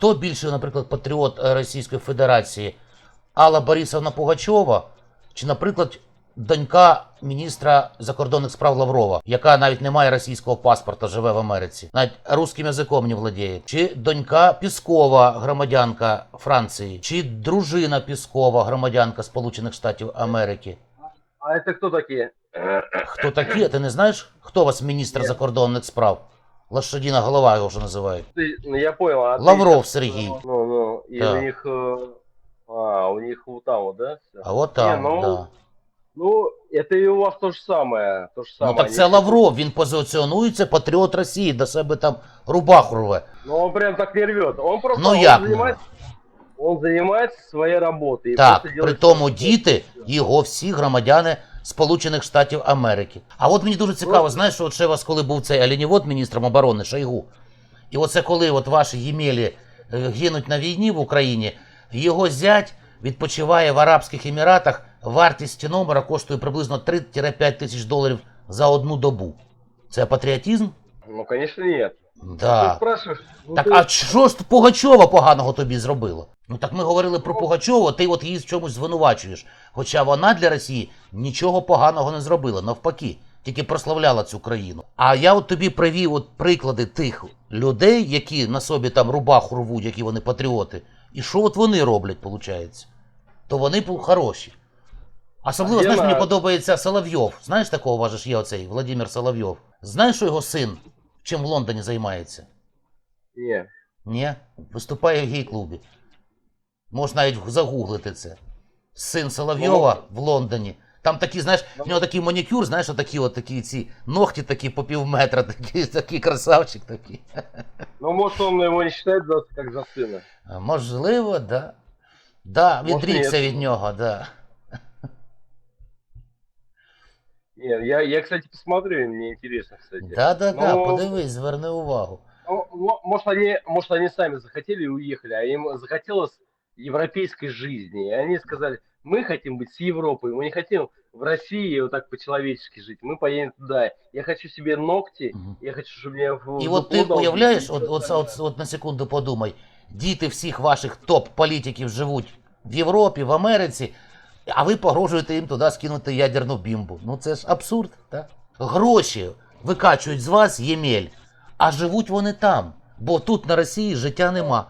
Хто більше, наприклад, патріот е, Російської Федерації? Алла Борисовна Пугачова чи, наприклад, донька міністра закордонних справ Лаврова, яка навіть не має російського паспорта, живе в Америці, навіть русським язиком не владіє, чи донька Піскова, громадянка Франції, чи дружина Піскова, громадянка Сполучених Штатів Америки. А это кто такие? Хто такі? Ти не знаєш, хто у вас міністр закордонних справ? Лошадіна голова його вже називають. Ты- ну, я понял. А ты Лавров сейчас, Сергей. Ну, ну, и Да. у них... э, А, у них вот там вот, да? всё? А от там, Не, ну, да. Ну, это и у вас то же самое. То же самое. Ну так Они це все- Лавров, він позиціонується патріот Росії, до себе там рубаху рве. Ну, он прям так не рвет. Он просто Ну он як? занимается, он занимается своей работой. и Так, просто при делает тому всё, что діти хочет. його всі громадяни Сполучених Штатів Америки. А от мені дуже цікаво, знаєш, от ще вас, коли був цей оленівод міністром оборони Шойгу, і оце коли от ваші ємелі е, гинуть на війні в Україні, його зять відпочиває в Арабських Еміратах, вартість номера коштує приблизно 3-5 тисяч доларів за одну добу. Це патріотизм? Ну, конечно, нет. Да. спрашиваешь... ну, Так, а що ж Пугачова поганого тобі зробила? Ну так ми говорили про Пугачову, ти от її в чомусь звинувачуєш. Хоча вона для Росії нічого поганого не зробила, навпаки, тільки прославляла цю країну. А я от тобі привів от приклади тих людей, які на собі там рубаху рвуть, які вони патріоти. І що от вони роблять, виходить? То вони пу- хороші. Особливо, А знаєш, Гена- мені подобається Соловйов. Знаєш такого вважаєш є оцей Владимир Соловйов. Знаєш, що його син чим в Лондоні займається? Не. Ні, виступає в гей-клубі. Можна навіть загуглити це. Син Соловйова в Лондоні. Там такі, знаєш, в нього такий манікюр, знаєш, отакі от такі ці ногті такі по пів метра, такі, такий красавчик такий. Ну, может, он его не считает за, как за сына. А, Можливо, да. Да, відрікся від нього, да. Не, я, я, кстати, посмотрю, мне интересно, кстати. Да, да, да, Ну, подивись, зверни увагу. Ну, мо- может, они, может, они сами захотели и уехали, а им захотелось европейской жизни. И они сказали, мы хотим быть с Европой, мы не хотим в России вот так по-человечески жить. Мы поедем туда. Я хочу себе ногти, Мгм. я хочу, чтобы мне... в- І в от ти дупло дал уявляєш, дикий от, от, социальный. от, от на секунду подумай, діти всіх ваших топ-політиків живуть в Європі, в Америці, А ви погрожуєте їм туди скинути ядерну бімбу. Ну це ж абсурд, так? Гроші викачують з вас ємель, а живуть вони там, бо тут на Росії життя нема.